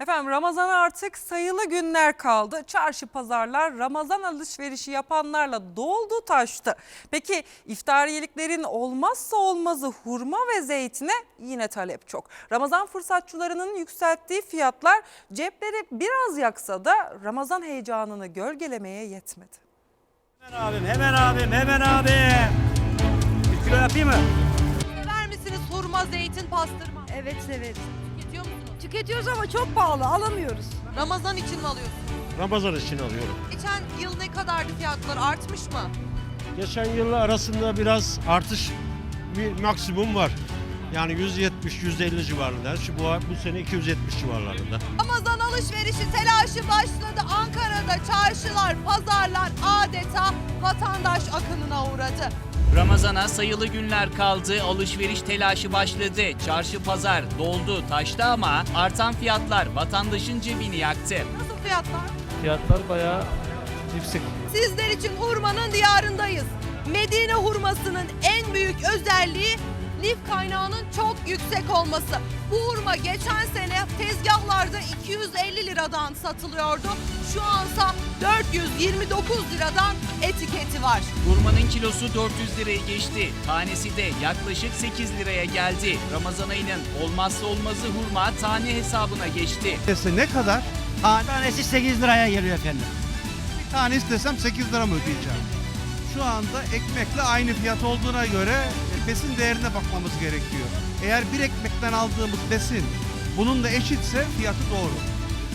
Efendim Ramazan artık sayılı günler kaldı. Çarşı pazarlar Ramazan alışverişi yapanlarla doldu taştı. Peki iftariyeliklerin olmazsa olmazı hurma ve zeytine yine talep çok. Ramazan fırsatçılarının yükselttiği fiyatlar cepleri biraz yaksa da Ramazan heyecanını gölgelemeye yetmedi. Hemen abim, hemen abim, hemen abim. Bir kilo yapayım mı? Sever misiniz hurma, zeytin, pastırma? Evet evet. Tüketiyor musunuz? Tüketiyoruz ama çok pahalı alamıyoruz. Ramazan için mi alıyorsunuz? Ramazan için alıyorum. Geçen yıl ne kadardı fiyatlar? Artmış mı? Geçen yılla arasında biraz artış bir maksimum var. Yani 170-150 civarında. Şu bu, bu sene 270 civarlarında. Ramazan alışverişi telaşı başladı. Ankara'da çarşılar, pazarlar adeta vatandaş akınına uğradı. Ramazana sayılı günler kaldı, alışveriş telaşı başladı. Çarşı pazar doldu, taştı ama artan fiyatlar vatandaşın cebini yaktı. Nasıl fiyatlar? Fiyatlar bayağı yüksek. Sizler için hurmanın diyarındayız. Medine hurmasının en büyük özelliği lif kaynağının çok yüksek olması. Bu hurma geçen sene tezgahlarda 250 liradan satılıyordu. Şu ansa 429 liradan etiketi var. Hurmanın kilosu 400 lirayı geçti. Tanesi de yaklaşık 8 liraya geldi. Ramazan ayının olmazsa olmazı hurma tane hesabına geçti. Tanesi ne kadar? Tanesi 8 liraya geliyor efendim. Bir tane istesem 8 lira mı ödeyeceğim? Şu anda ekmekle aynı fiyat olduğuna göre e, besin değerine bakmamız gerekiyor. Eğer bir ekmekten aldığımız besin bunun da eşitse fiyatı doğru.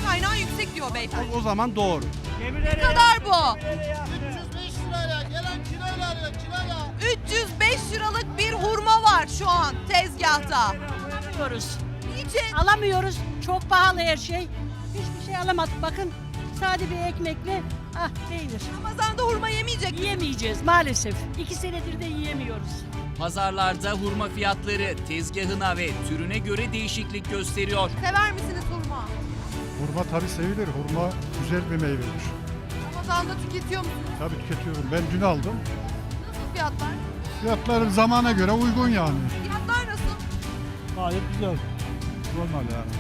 Kaynağı yüksek diyor beyefendi. O, o zaman doğru. Ne kadar bu? 305 liraya gelen kiloyla kiloyla. 305 liralık bir hurma var şu an tezgahta. Alamıyoruz. Niçin? Alamıyoruz. Çok pahalı her şey. Hiçbir şey alamadık. Bakın sade bir ekmekle ah peynir. Ramazan'da hurma yemeyecek mi? Yiyemeyeceğiz maalesef. İki senedir de yiyemiyoruz. Pazarlarda hurma fiyatları tezgahına ve türüne göre değişiklik gösteriyor. Sever misiniz hurma? Hurma tabii sevilir. Hurma güzel bir meyvedir. Ramazan'da tüketiyor musunuz? Tabii tüketiyorum. Ben dün aldım. Nasıl fiyatlar? Fiyatları zamana göre uygun yani. Fiyatlar nasıl? Gayet güzel. Normal yani.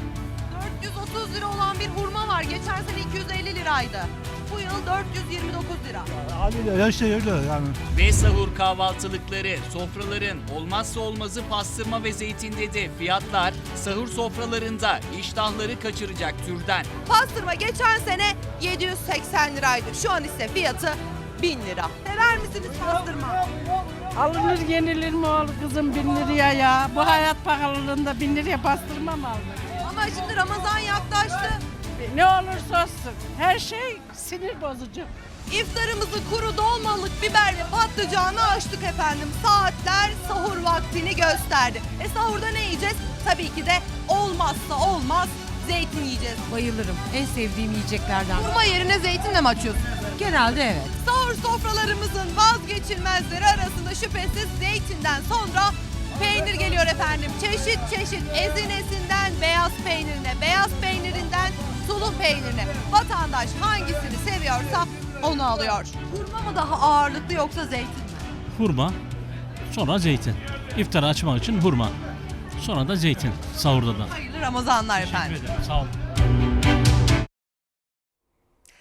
430 lira olan bir hurma var. Geçen sene 250 liraydı. Bu yıl 429 lira. Haliyle her şey öyle yani. Ve sahur kahvaltılıkları, sofraların olmazsa olmazı pastırma ve zeytinde de fiyatlar sahur sofralarında iştahları kaçıracak türden. Pastırma geçen sene 780 liraydı. Şu an ise fiyatı 1000 lira. Sever misiniz pastırma? Alınır yenilir mi oğlum kızım bin liraya ya? Bu hayat pahalılığında bin liraya bastırma mı aldık? Ama şimdi Ramazan yaklaştı. Ne olursa olsun her şey sinir bozucu. İftarımızı kuru dolmalık biber ve patlıcanı açtık efendim. Saatler sahur vaktini gösterdi. E sahurda ne yiyeceğiz? Tabii ki de olmazsa olmaz zeytin yiyeceğiz. Bayılırım. En sevdiğim yiyeceklerden. Hurma yerine zeytinle mi açıyorsunuz? Genelde evet. Sahur sofralarımızın vazgeçilmezleri arasında şüphesiz zeytinden sonra peynir geliyor efendim. Çeşit çeşit ezinesinden beyaz peynirine, beyaz peynirinden sulu peynirine. Vatandaş hangisini seviyorsa onu alıyor. Hurma mı daha ağırlıklı yoksa zeytin mi? Hurma, sonra zeytin. İftarı açmak için hurma. Sonra da zeytin sahurda da. Hayırlı Ramazanlar efendim. Teşekkür ederim. Sağ olun.